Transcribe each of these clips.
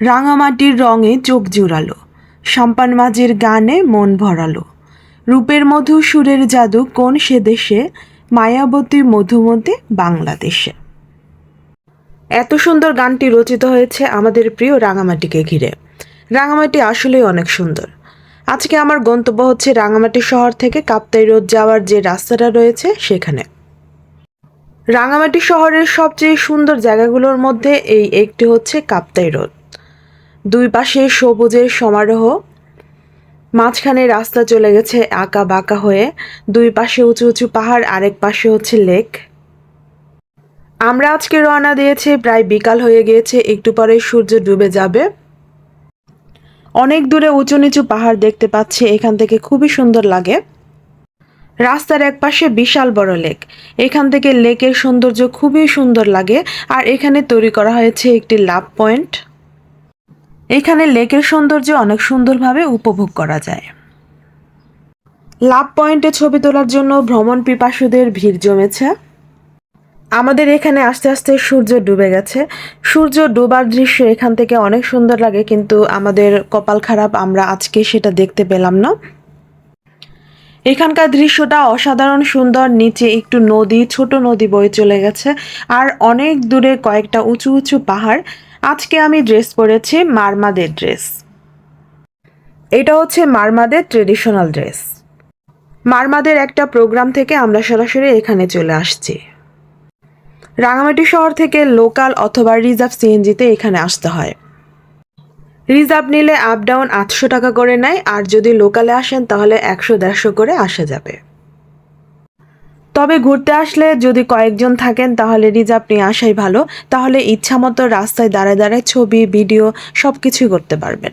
রাঙামাটির রঙে চোখ জুড়ালো, সাম্পান মাঝের গানে মন ভরালো। রূপের মধু সুরের জাদু কোন সে দেশে, মায়াবতী মধুমতি বাংলাদেশে। এত সুন্দর গানটি রচিত হয়েছে আমাদের প্রিয় রাঙামাটিকে ঘিরে। রাঙামাটি আসলেই অনেক সুন্দর। আজকে আমার গন্তব্য হচ্ছে রাঙামাটি শহর থেকে কাপ্তাই রোড যাওয়ার যে রাস্তাটা রয়েছে সেখানে। রাঙামাটি শহরের সবচেয়ে সুন্দর জায়গাগুলোর মধ্যে এই একটি হচ্ছে কাপ্তাই রোড। দুই পাশে সবুজের সমারোহ। মাঝখানে রাস্তা চলে গেছে আঁকা বাঁকা হয়ে। দুই পাশে উঁচু উঁচু পাহাড়, আরেক পাশে হচ্ছে লেক। আমরা আজকে রওনা দিয়েছি, প্রায় বিকাল হয়ে গিয়েছে, একটু পরে সূর্য ডুবে যাবে। অনেক দূরে উঁচু, নিচু পাহাড় দেখতে পাচ্ছি, এখান থেকে খুবই সুন্দর লাগে। রাস্তার এক পাশে বিশাল বড় লেক। এখান থেকে লেকের সৌন্দর্য খুবই সুন্দর লাগে, আর এখানে তৈরি করা হয়েছে একটি লাভ পয়েন্ট। এখানে লেকের সৌন্দর্য অনেক সুন্দরভাবে উপভোগ করা যায়। লাভ পয়েন্টে ছবি তোলার জন্য ভ্রমণ পিপাসুদের ভিড় জমেছে। আমাদের এখানে আস্তে আস্তে সূর্য ডুবে গেছে। সূর্য ডুবার দৃশ্য এখান থেকে অনেক সুন্দর লাগে, কিন্তু আমাদের কপাল খারাপ, আমরা আজকে সেটা দেখতে পেলাম না। এখানকার দৃশ্যটা অসাধারণ সুন্দর, নিচে একটু নদী, ছোট নদী বয়ে চলে গেছে, আর অনেক দূরে কয়েকটা উঁচু উঁচু পাহাড়। আজকে আমি ড্রেস পরেছি মারমাদের ড্রেস। এটা হচ্ছে মারমাদের ট্রেডিশনাল ড্রেস। মারমাদের একটা প্রোগ্রাম থেকে আমরা সরাসরি এখানে চলে আসছি। রাঙামাটি শহর থেকে লোকাল অথবা রিজার্ভ সিএনজিতে এখানে আসতে হয়। রিজার্ভ নিলে আপ ডাউন আটশো টাকা করে নেয়, আর যদি লোকালে আসেন তাহলে একশো দেড়শো করে আসা যাবে। তবে ঘুরতে আসলে যদি কয়েকজন থাকেন, তাহলে রিজার্ভ নিয়ে আসাই ভালো। তাহলে ইচ্ছামতো রাস্তায় দাঁড়ায় দাঁড়ায় ছবি, ভিডিও সব কিছুই করতে পারবেন।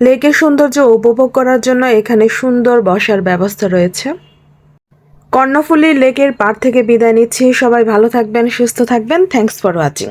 লেকের সৌন্দর্য উপভোগ করার জন্য এখানে সুন্দর বসার ব্যবস্থা রয়েছে। কর্ণফুলী লেকের পার থেকে বিদায় নিচ্ছি। সবাই ভালো থাকবেন, সুস্থ থাকবেন। Thanks for watching